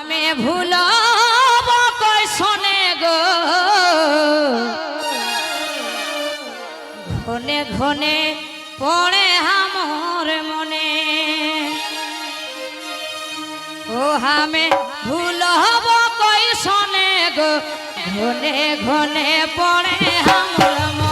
আমি কই শোনে গো? ঘনে ঘনে পড়ে আমার মনে। ও আমি ভুলব কই শোনে গো? ঘনে ঘনে পড়ে আমার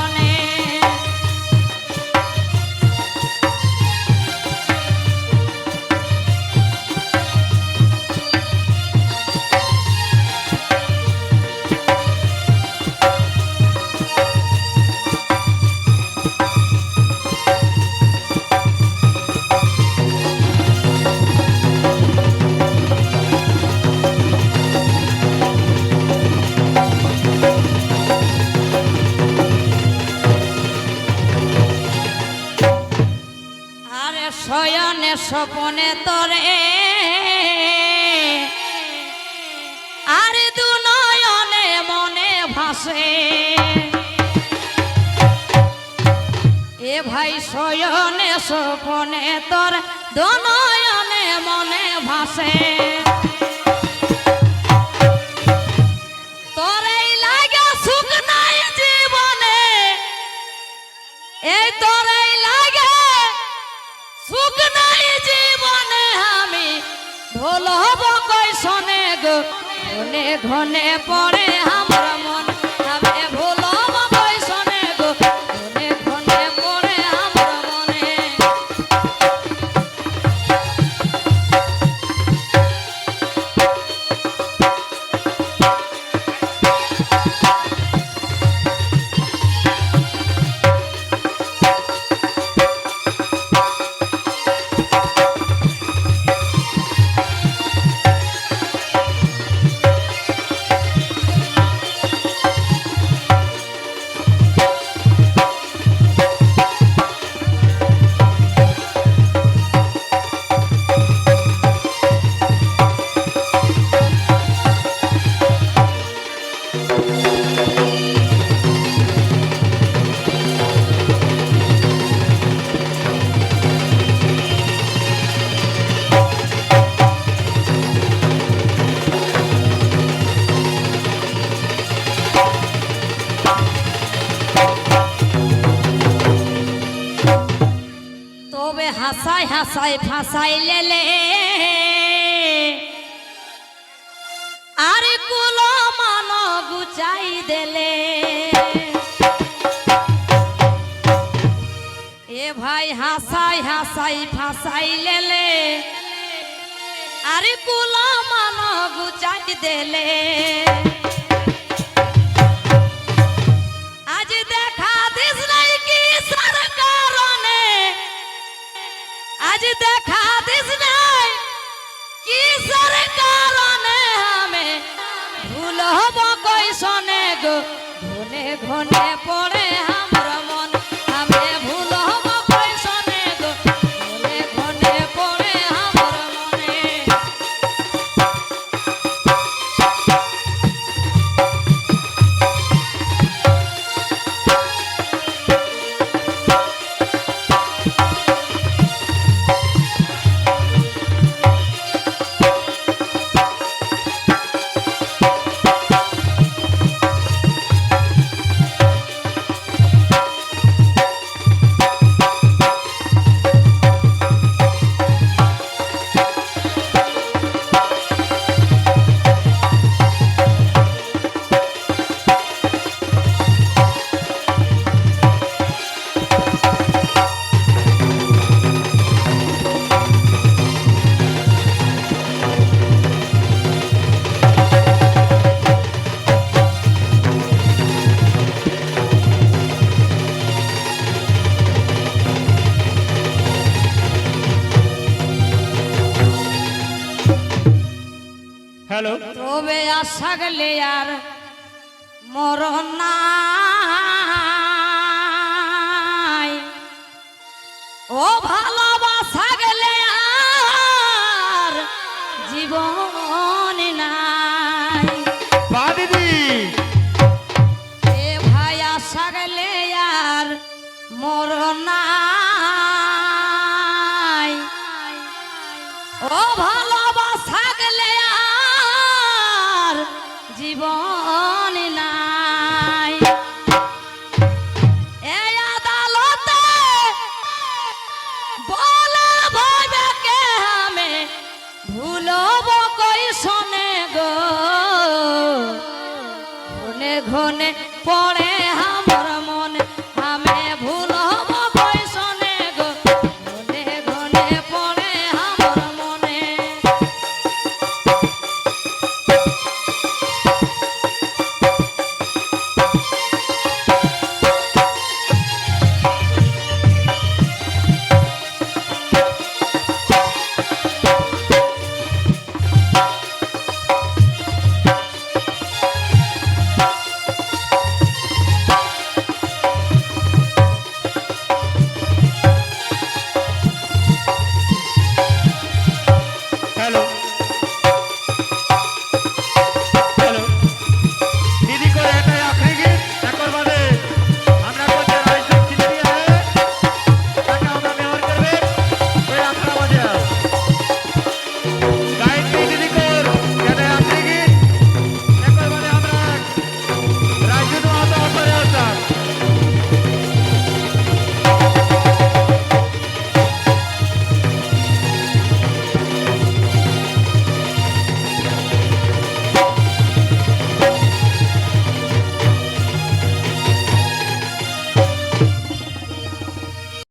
স্বপনে তরে। আর দু নয়নে মনে ভাসে। এ ভাই সয়নে স্বপনে তোর দু নয়নে মনে ভাসে। ঘনে ধনে পড়ে আমার তবে হাসাই হাসাই ফাঁসাই লেলে আরে কুলো মান গুচাই দেলে। এ ভাই হাসাই হাসাই ফাঁসাই লেলে আরে কুলো মান গুচাই দেলে। আজ দেখা দিস নাই। কি সার কারণে আমি ভুল হব কই শোনে গো? ঘনে ঘনে পড়ে আশা গেলে আর মরণ ধনে পড়ে